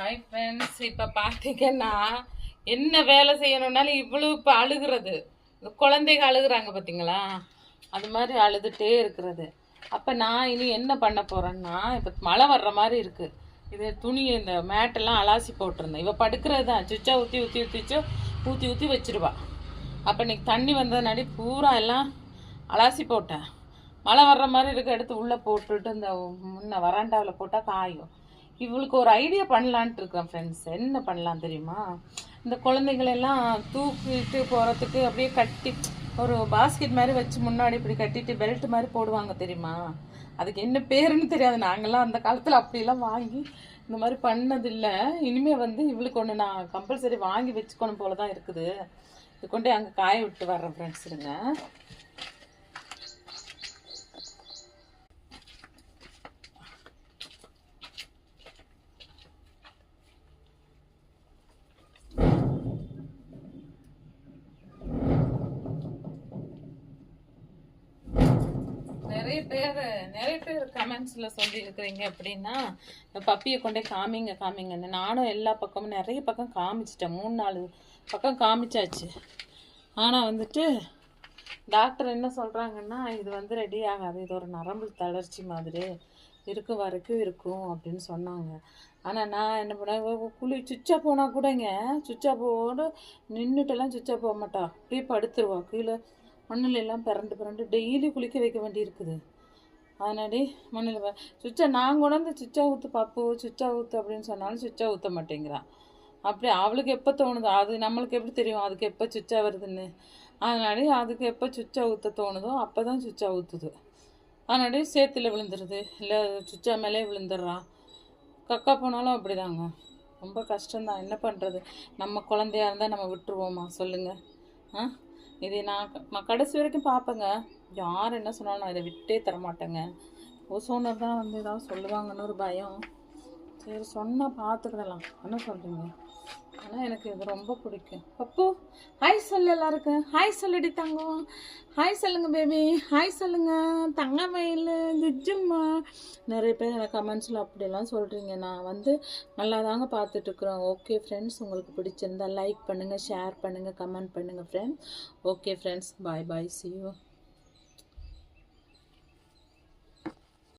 Hi friends இப்போ பார்த்தீங்கன்னா என்ன வேலை செய்யணுன்னாலும் இவ்வளோ இப்போ அழுகிறது. இந்த குழந்தைங்க அழுகுறாங்க பார்த்தீங்களா அது மாதிரி அழுதுகிட்டே இருக்கிறது. அப்போ நான் இனி என்ன பண்ண போகிறேன்னா இப்போ மழை வர்ற மாதிரி இருக்குது இது துணி இந்த மேட்டெல்லாம் அலாசி போட்டிருந்தேன். இவள் படுக்கிறது தான். சுச்சா ஊற்றி ஊற்றி ஊற்றிச்சோ ஊற்றி ஊற்றி வச்சிருவா. அப்போ இன்னைக்கு தண்ணி வந்ததுனாடி பூரா எல்லாம் அலாசி போட்டேன். மழை வர்ற மாதிரி இருக்க. எடுத்து உள்ளே போட்டுட்டு இந்த முன்ன வராண்டாவில் போட்டால் காயும். இவளுக்கு ஒரு ஐடியா பண்ணலான்ட்டு இருக்கேன் ஃப்ரெண்ட்ஸ் என்ன பண்ணலாம் தெரியுமா? இந்த குழந்தைங்களெல்லாம் தூக்கிட்டு போகிறதுக்கு அப்படியே கட்டி ஒரு பாஸ்கெட் மாதிரி வச்சு முன்னாடி இப்படி கட்டிட்டு பெல்ட் மாதிரி போடுவாங்க தெரியுமா? அதுக்கு என்ன பேருன்னு தெரியாது. நாங்கள்லாம் அந்த காலத்தில் அப்படிலாம் வாங்கி இந்த மாதிரி பண்ணதில்லை. இனிமேல் வந்து இவளுக்கு ஒன்று நான் கம்பல்சரி வாங்கி வச்சுக்கணும் போல தான் இருக்குது. இது கொண்டு அங்கே காய விட்டு வர்றேன் ஃப்ரெண்ட்ஸ் இருங்க நிறைய பேர் நிறைய பேர் கமெண்ட்ஸில் சொல்லியிருக்கிறீங்க அப்படின்னா பப்பியை கொண்டே காமிங்க காமிங்கன்னு. நானும் எல்லா பக்கமும் நிறைய பக்கம் காமிச்சிட்டேன். மூணு நாலு பக்கம் காமிச்சாச்சு. ஆனால் வந்துட்டு டாக்டர் என்ன சொல்கிறாங்கன்னா இது வந்து ரெடி ஆகாது. இது ஒரு நரம்பு தளர்ச்சி மாதிரி. இருக்கும் வரைக்கும் இருக்கும் அப்படின்னு சொன்னாங்க. ஆனால் நான் என்ன பண்ணேன் குளி சுச்சா போனால் கூடங்க சுச்சா போட நின்றுட்டெல்லாம் சுச்சா போக மாட்டா. அப்படியே படுத்துருவா. கீழே மண்ணில் எல்லாம் பிறண்டு பிறண்டு டெய்லி குளிக்க வைக்க வேண்டி இருக்குது அதனாடி மண்ணில் சுவிட்சை நான் கொண்டாந்து சுச்சா ஊற்று பப்பு சுச்சா ஊற்று அப்படின்னு சொன்னாலும் சுச்சா ஊற்ற மாட்டேங்கிறான். அப்படி அவளுக்கு எப்போ தோணுதோ அது நம்மளுக்கு எப்படி தெரியும்? அதுக்கு எப்போ சுவிட்சா வருதுன்னு? அதனாடி அதுக்கு எப்போ சுச்சா ஊற்ற தோணுதோ அப்போ தான் சுச்சா ஊற்றுது அதனாடி சேத்துல விழுந்துருது. இல்லை சுவிட்சா மேலே விழுந்துடுறான் கக்கா போனாலும் அப்படிதாங்க. ரொம்ப கஷ்டம்தான். என்ன பண்ணுறது நம்ம குழந்தையா இருந்தால் நம்ம விட்டுருவோமா? சொல்லுங்கள் ஆ? இது நான் நான் கடைசி வரைக்கும் பார்ப்பேங்க. யார் என்ன சொன்னாலும் நான் இதை விட்டே தரமாட்டேங்க. ஓசோனர் தான் வந்து ஏதாவது சொல்லுவாங்கன்னு ஒரு பயம். சரி சொன்னால் பார்த்துக்கிடலாம். என்ன சொல்கிறீங்க ஆனால் எனக்கு இது ரொம்ப பிடிக்கும். பப்பு ஹாய் சொல்லு எல்லாருக்கும். ஹாய் சொல்லடி தங்கம். ஹாய் சொல்லுங்க பேபி ஹாய் சொல்லுங்க. தங்க மயில் ஜிஜும்மா நிறைய பேர் எனக்கு கமெண்ட்ஸில் அப்படியெல்லாம் சொல்கிறீங்க நான் வந்து நல்லா தாங்க பார்த்துட்ருக்குறோம் ஓகே ஃப்ரெண்ட்ஸ் உங்களுக்கு பிடிச்சிருந்தா லைக் பண்ணுங்கள் ஷேர் பண்ணுங்கள் கமெண்ட் பண்ணுங்கள் friends okay friends bye bye see you